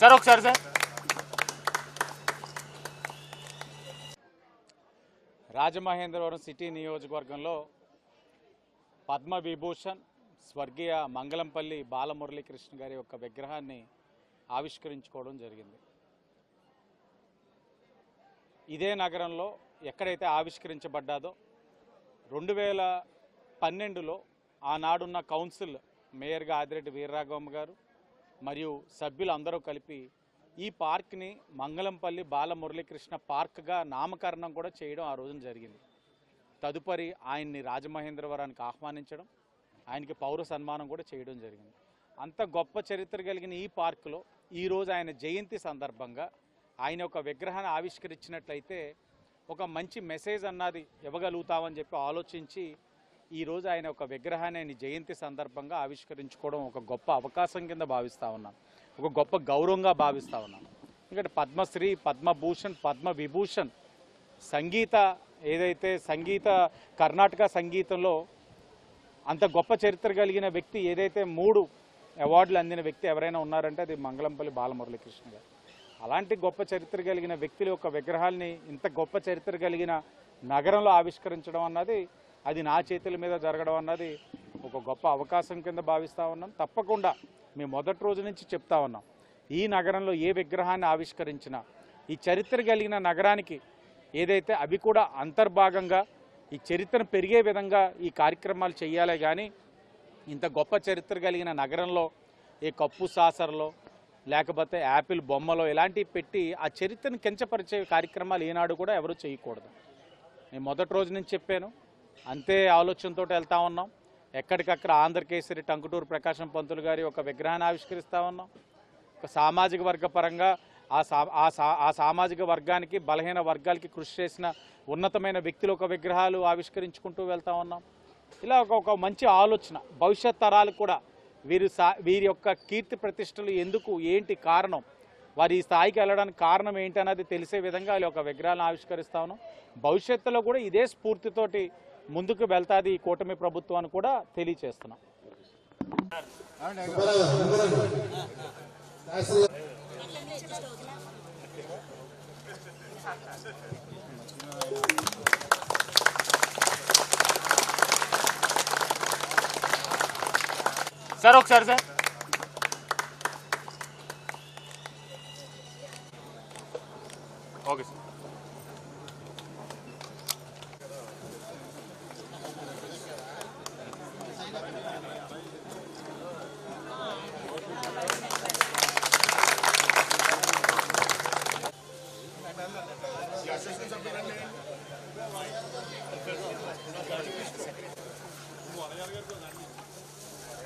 Sir ఒకసారి sir. Rajamahendravaram city నియోజకవర్గంలో పద్మ విభూషణ్ స్వర్గీయ మంగళంపల్లి బాలమురళీకృష్ణ గారి యొక్క విగ్రహాన్ని ఆవిష్కరించుకోవడం జరిగింది. ఇదే నగరంలో ఎక్కడైతే ఆవిష్కరించబడ్డాదో రెండు వేల పన్నెండులో ఆనాడున్న కౌన్సిల్ మేయర్గా ఆదిరెడ్డి వీర్రాఘవమ్మ గారు మరియు సభ్యులు అందరూ కలిపి ఈ పార్క్ని మంగళంపల్లి బాలమురళీకృష్ణ పార్క్గా నామకరణం కూడా చేయడం ఆ రోజున జరిగింది. తదుపరి ఆయన్ని రాజమహేంద్రవరానికి ఆహ్వానించడం ఆయనకి పౌర సన్మానం కూడా చేయడం జరిగింది. అంత గొప్ప చరిత్ర కలిగిన ఈ పార్కులో ఈరోజు ఆయన జయంతి సందర్భంగా ఆయన ఒక విగ్రహాన్ని ఆవిష్కరించినట్లయితే ఒక మంచి మెసేజ్ అన్నది ఇవ్వగలుగుతామని చెప్పి ఆలోచించి ఈరోజు ఆయన ఒక విగ్రహాన్ని ఆయన జయంతి సందర్భంగా ఆవిష్కరించుకోవడం ఒక గొప్ప అవకాశం కింద భావిస్తూ ఉన్నాను ఒక గొప్ప గౌరవంగా భావిస్తూ ఉన్నాను ఎందుకంటే పద్మశ్రీ పద్మభూషణ్ పద్మ విభూషణ్ సంగీత ఏదైతే సంగీత కర్ణాటక సంగీతంలో అంత గొప్ప చరిత్ర కలిగిన వ్యక్తి ఏదైతే మూడు అవార్డులు అందిన వ్యక్తి ఎవరైనా ఉన్నారంటే అది మంగళంపల్లి బాలమురళీకృష్ణ గారు. అలాంటి గొప్ప చరిత్ర కలిగిన వ్యక్తుల యొక్క విగ్రహాల్ని ఇంత గొప్ప చరిత్ర కలిగిన నగరంలో ఆవిష్కరించడం అన్నది అది నా చేతుల మీద జరగడం అన్నది ఒక గొప్ప అవకాశం కింద భావిస్తూ ఉన్నాం. తప్పకుండా మేము మొదటి రోజు నుంచి చెప్తా ఉన్నాం. ఈ నగరంలో ఏ విగ్రహాన్ని ఆవిష్కరించినా ఈ చరిత్ర కలిగిన నగరానికి ఏదైతే అవి కూడా అంతర్భాగంగా ఈ చరిత్రను పెరిగే విధంగా ఈ కార్యక్రమాలు చేయాలే కానీ ఇంత గొప్ప చరిత్ర కలిగిన నగరంలో ఈ కప్పు సాసర్లో లేకపోతే యాపిల్ బొమ్మలో ఇలాంటివి పెట్టి ఆ చరిత్రను కించపరిచే కార్యక్రమాలు ఈనాడు కూడా ఎవరు చేయకూడదు. నేను మొదటి రోజు నుంచి చెప్పాను అంతే ఆలోచనతో వెళ్తా ఉన్నాం. ఎక్కడికక్కడ ఆంధ్రకేసరి టంకుటూరు ప్రకాశం పంతులు గారి ఒక విగ్రహాన్ని ఆవిష్కరిస్తూ ఉన్నాం. ఒక సామాజిక వర్గ పరంగా ఆ సా ఆ సా ఆ సామాజిక వర్గానికి బలహీన వర్గాలకి కృషి చేసిన ఉన్నతమైన వ్యక్తులు ఒక విగ్రహాలు ఆవిష్కరించుకుంటూ వెళ్తా ఉన్నాం. ఇలా ఒక ఒక మంచి ఆలోచన. భవిష్యత్ తరాలు కూడా వీరు సా వీరి యొక్క కీర్తి ప్రతిష్టలు ఎందుకు ఏంటి కారణం? వారి ఈ స్థాయికి వెళ్ళడానికి కారణం ఏంటి అన్నది తెలిసే విధంగా ఇలా ఒక విగ్రహాలను ఆవిష్కరిస్తా ఉన్నాం. భవిష్యత్తులో కూడా ఇదే స్ఫూర్తితోటి ముందుకు వెళ్తాది ఈ కూటమి ప్రభుత్వం అని కూడా తెలియచేస్తున్నాం. సార్ ఒకసారి sir okay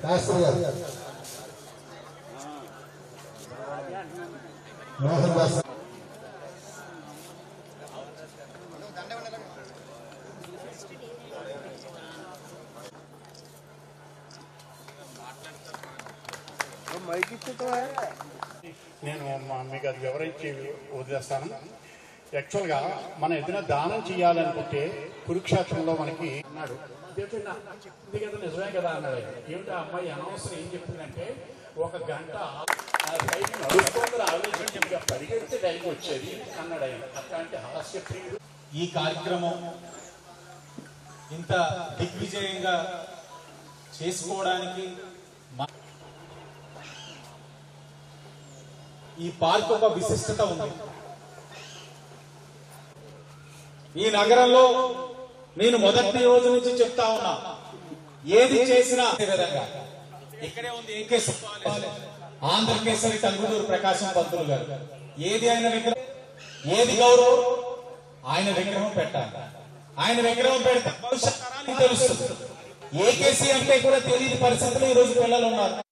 సార్ శాస్త్రి గారు మోహన్ దాస్ నేను మా మీకు అది వివరించి వదిలేస్తాను యాక్చువల్గా మనం ఏదైనా దానం చేయాలనుకుంటే కురుక్షేత్రంలో మనకి అన్నాడు. "ఇదైతే నా- ఇది కదా నిజమే కదా అన్నాడు. ఏమిటి ఆ అమ్మాయి అనవసరం ఏం చెప్పిందంటే ఒక గంట పరిగెడితే టైం వచ్చేది అన్నాడు ఆయన. అట్లాంటి హాస్య ప్రియుడు. ఈ కార్యక్రమం ఇంత దిగ్విజయంగా చేసుకోవడానికి ఈ పార్క్ ఒక విశిష్టత ఉంది. ఈ నగరంలో నేను మొదటి రోజు నుంచి చెప్తా ఉన్నా. ఏది చేసినా అదే విధంగా. ఇక్కడే ఉంది ఏకే సుబ్బారావు. ఆంధ్రకేసరి ప్రకాశం పంతులు గారు. ఏది ఆయన విగ్రహం? ఏది గౌరవం? ఆయన విగ్రహం పెట్టాలి. ఆయన విగ్రహం పెడితే భవిష్యత్ తెలుస్తుంది. ఏకేసీ అంటే కూడా తెలియని పరిస్థితులు ఈ రోజు పిల్లలు ఉన్నారు.